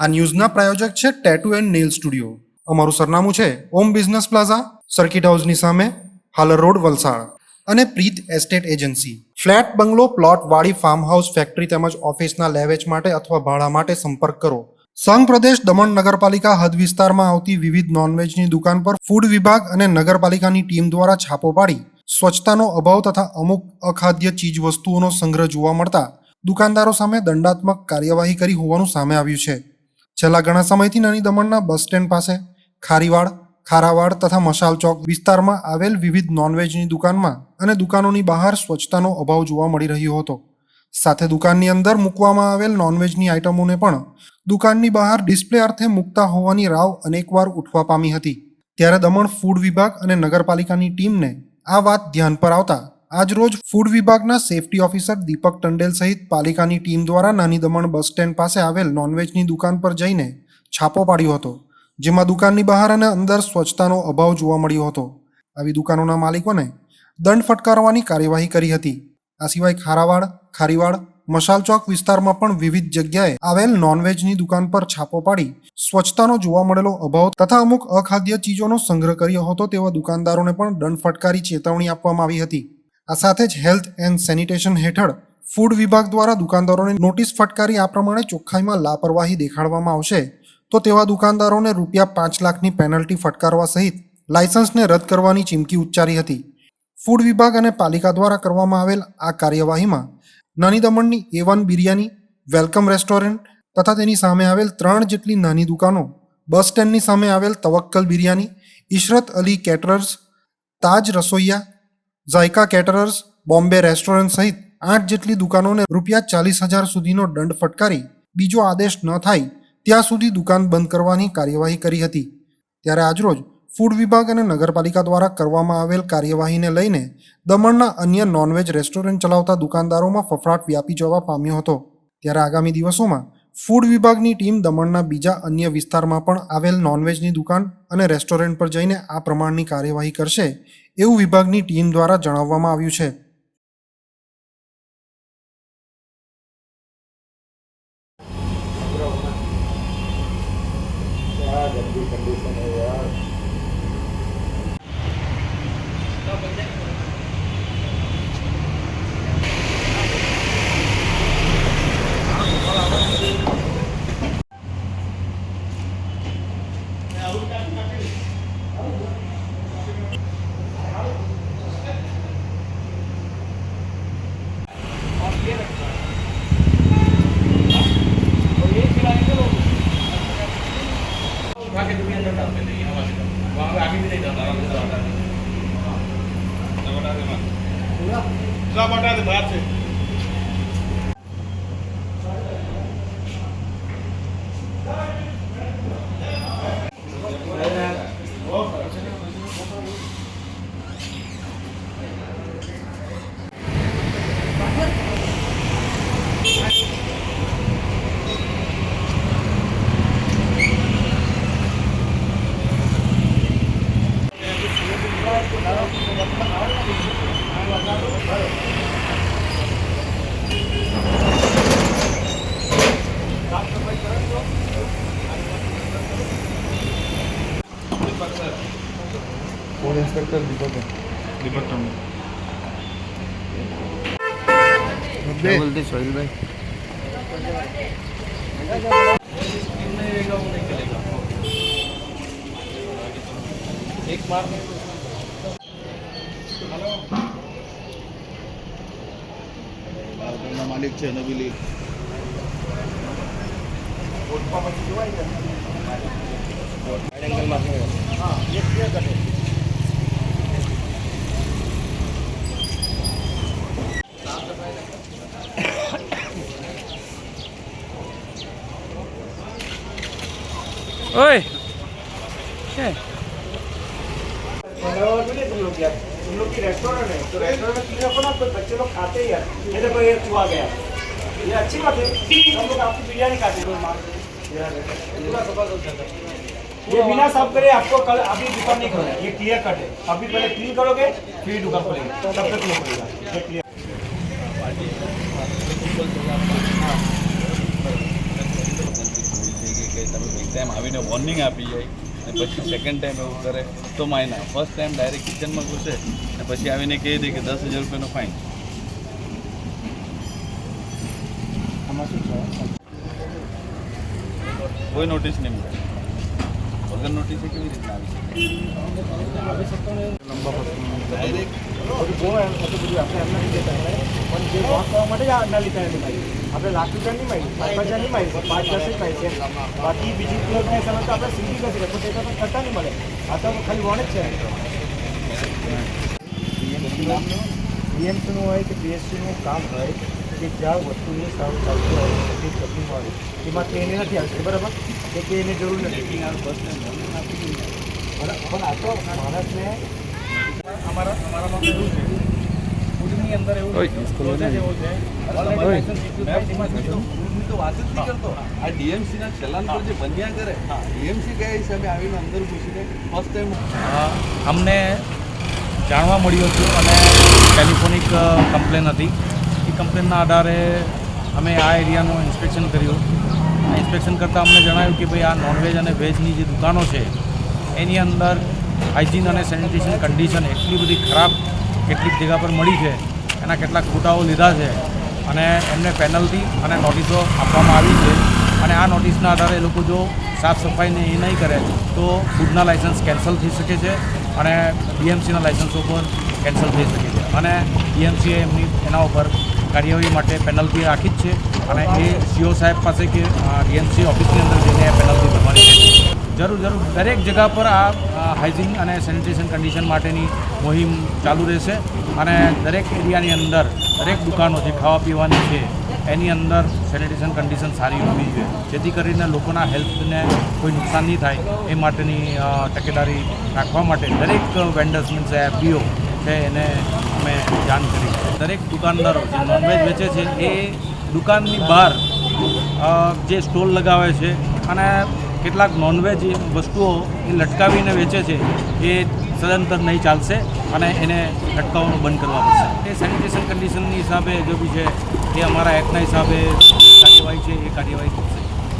આ ન્યૂઝના પ્રાયોજક છે tattoo and nail studio અમારું સરનામું છે ઓમ બિઝનેસ પ્લાઝા સર્કિટ હાઉસની સામે, હાલર રોડ, વલસાડ. અને Preet estate agency flat, bungalow, plot, વાડી ફાર્મ હાઉસ ફેક્ટરી તેમજ ઓફિસના લેવેચ માટે અથવા ભાડા માટે સંપર્ક કરો. સંઘ પ્રદેશ દમણ નગરપાલિકા હદ વિસ્તારમાં આવતી વિવિધ નોનવેજની દુકાન પર ફૂડ વિભાગ અને નગરપાલિકાની ટીમ દ્વારા છાપો પાડી સ્વચ્છતાનો અભાવ તથા અમુક અખાદ્ય ચીજ વસ્તુઓનો સંગ્રહ જોવા મળતા દુકાનદારો સામે દંડાત્મક કાર્યવાહી કરી હોવાનું સામે આવ્યું છે. છેલ્લા ઘણા સમયથી નાની દમણના બસ સ્ટેન્ડ પાસે ખારીવાડ, ખારાવાડ તથા મશાલ ચોક વિસ્તારમાં આવેલ વિવિધ નોનવેજની દુકાનમાં અને દુકાનોની બહાર સ્વચ્છતાનો અભાવ જોવા મળી રહ્યો હતો. સાથે દુકાનની અંદર મૂકવામાં આવેલ નોનવેજની આઇટમોને પણ દુકાનની બહાર ડિસ્પ્લે અર્થે મૂકતા હોવાની રાવ અનેકવાર ઉઠવા પામી હતી. ત્યારે દમણ ફૂડ વિભાગ અને નગરપાલિકાની ટીમને આ વાત ધ્યાન પર આવતા આજરોજ ફૂડ વિભાગના સેફટી ઓફિસર દીપક ટંડેલ સહિત પાલિકાની ટીમ દ્વારા નાની દમણ બસ સ્ટેન્ડ પાસે આવેલ નોનવેજની દુકાન પર જઈને છાપો પાડ્યો હતો, જેમાં દુકાનની બહાર અને અંદર સ્વચ્છતાનો અભાવ જોવા મળ્યો હતો. આવી દુકાનોના માલિકોને દંડ ફટકારવાની કાર્યવાહી કરી હતી. આ સિવાય ખારાવાડ, ખારીવાડ મશાલ ચોક વિસ્તારમાં પણ વિવિધ જગ્યાએ આવેલ નોનવેજની દુકાન પર છાપો પાડી સ્વચ્છતાનો જોવા મળેલો અભાવ તથા અમુક અખાદ્ય ચીજોનો સંગ્રહ કર્યો હતો તેવા દુકાનદારોને પણ દંડ ફટકારી ચેતવણી આપવામાં આવી હતી. આ સાથે જ હેલ્થ એન્ડ સેનિટેશન હેઠળ ફૂડ વિભાગ દ્વારા દુકાનદારોને નોટિસ ફટકારી આ પ્રમાણે ચોખ્ખાઈમાં લાપરવાહી દેખાડવામાં આવશે. તો તેવા દુકાનદારોને રૂપિયા પાંચ લાખની પેનલ્ટી ફટકારવા સહિત લાયસન્સને રદ કરવાની ચીમકી ઉચ્ચારી હતી. ફૂડ વિભાગ અને પાલિકા દ્વારા કરવામાં આવેલ આ કાર્યવાહીમાં નાની દમણની A one biryani, welcome restaurant તથા તેની સામે આવેલ ત્રણ જેટલી નાની દુકાનો, બસ સ્ટેન્ડની સામે આવેલ તવક્કલ બિરયાની, ઇશરત અલી કેટરર્સ, તાજ રસોઈયા ઝાયકા કેટરર્સ, બોમ્બે રેસ્ટોરન્ટ સહિત આઠ જેટલી દુકાનોને રૂપિયા ચાલીસ હજાર સુધીનો દંડ ફટકારી બીજો આદેશ ન થાય ત્યાં સુધી દુકાન બંધ કરવાની કાર્યવાહી કરી હતી. ત્યારે આજરોજ ફૂડ વિભાગ અને નગરપાલિકા દ્વારા કરવામાં આવેલ કાર્યવાહીને લઈને દમણના અન્ય નોનવેજ રેસ્ટોરન્ટ ચલાવતા દુકાનદારોમાં ફફડાટ વ્યાપી જવા પામ્યો હતો. ત્યારે આગામી દિવસોમાં ફૂડ વિભાગની ટીમ દમણના બીજા અન્ય વિસ્તારમાં પણ આવેલ નોનવેજની દુકાન અને રેસ્ટોરન્ટ પર જઈને આ પ્રમાણની કાર્યવાહી કરશે એવું વિભાગની ટીમ દ્વારા જણાવવામાં આવ્યું છે. बटा दे बाहर से સબ ઇન્સ્પેક્ટર દીપક. દીપક ટમે બોલતે માલિક છે નબી લી પછી જોવાય ને. હા એક लोग यार तुम लोग की रेस्टोरेंट है तो रेस्टोरेंट में क्लीन रखो ना तो बच्चे लोग खाते ही यार ये देखो ये चुहा गया ये अच्छी बात है हम लोग आपकी बिरयानी खाते हैं मार ये बिना साफ करे आपको कल अभी दुकान नहीं खोलना ये क्लियर कट है अभी पहले क्लीन करोगे फिर दुकान खोलेंगे तब तक नहीं खोलेगा ये क्लियर તમે એક ટાઈમ આવીને વોર્નિંગ આપી જાય અને પછી સેકન્ડ ટાઈમ એવું કરે તો માયના ફર્સ્ટ ટાઈમ ડાયરેક્ટ કિચનમાં ઘૂસે અને પછી આવીને કહી દે કે દસ હજાર રૂપિયાનો ફાઇન કોઈ નોટિસ નહીં મળે. વગર નોટિસે કેવી રીતના આવી શકે? ડાયરેક્ટ. પણ જે વોક કરવા માટે જ આ ના લીધા આપણે લાખ રૂપિયા નહીં માહિતી પાંચ હજાર નહીં માહિતી પાંચ દસ જ માહિતી છે બાકી બીજી પ્લોટની સમજ તો આપણે સીધી કરી શકીએ પણ તે તો કરતા નહીં મળે. આ તો ખાલી વોન જ છે. બીએમસીનું હોય કે બીએસસીનું કામ હોય કે જ્યાં વસ્તુની સારું ચાલતું હોય તે તકલીફ મળે એમાં તે એને નથી આવતી બરાબર એટલે એને જરૂર નથી પણ આ તો માણસને અમારા અમારામાં કેવું છે અંદર એવું તો વાત જ નહીં કરતો આ ડીએમસીના ચલાન પર જે બન્યા કરે ડીએમસી કયા હિસાબે આવીને અંદર ઘૂસીને ફર્સ્ટ ટાઈમ અમને જાણવા મળ્યું હતું અને ટેલિફોનિક કમ્પ્લેન હતી. એ કમ્પ્લેનના આધારે અમે આ એરિયાનું ઇન્સ્પેક્શન કર્યું. ઇન્સ્પેક્શન કરતાં અમને જણાવ્યું કે ભાઈ આ નોનવેજ અને વેજની જે દુકાનો છે એની અંદર હાઇજીન અને સેનિટેશન કન્ડિશન એટલી બધી ખરાબ કેટલીક જગ્યા પર મળી છે એના કેટલાક ફોટાઓ લીધા છે અને એમને પેનલ્ટી અને નોટિસો આપવામાં આવી છે. અને આ નોટિસના આધારે એ લોકો જો સાફ સફાઈને એ નહીં કરે તો ફૂડના લાઇસન્સ કેન્સલ થઈ શકે છે અને બીએમસીના લાઇસન્સો પણ કેન્સલ થઈ શકે છે. અને બીએમસીએ એમની એના ઉપર કાર્યવાહી માટે પેનલ્ટી રાખી જ છે. અને એ સીઓ સાહેબ પાસે કે ડીએમસી ઓફિસની અંદર જઈને પેનલ્ટી ભરવાની જરૂર જરૂર. દરેક જગા પર આ હાઇજીન અને સેનિટેશન કન્ડિશન માટેની મુહિમ ચાલુ રહેશે અને દરેક એરિયાની અંદર, દરેક દુકાનો જે ખાવા પીવાની છે, એની અંદર સેનિટેશન કન્ડિશન સારી હોવી જોઈએ. જેથી કરીને લોકોના હેલ્થને કોઈ નુકસાન નહીં થાય, એ માટેની તકેદારી રાખવા માટે દરેક વેન્ડર્સ મીન્સ એફબીઓ છે, એને અમે જાણ કરી દરેક દુકાનદારો જે નોનવેજ વેચે છે, એ દુકાનની બહાર જે સ્ટોલ લગાવે છે અને કેટલાક નોનવેજ વસ્તુઓ એ લટકાવીને વેચે છે, એ સદંતર નહીં ચાલશે અને એને લટકાવવાનું બંધ કરવા પડશે. એ સેનિટેશન કન્ડિશનની હિસાબે જો બી છે, એ અમારા એક્ટના હિસાબે કાર્યવાહી છે, એ કાર્યવાહી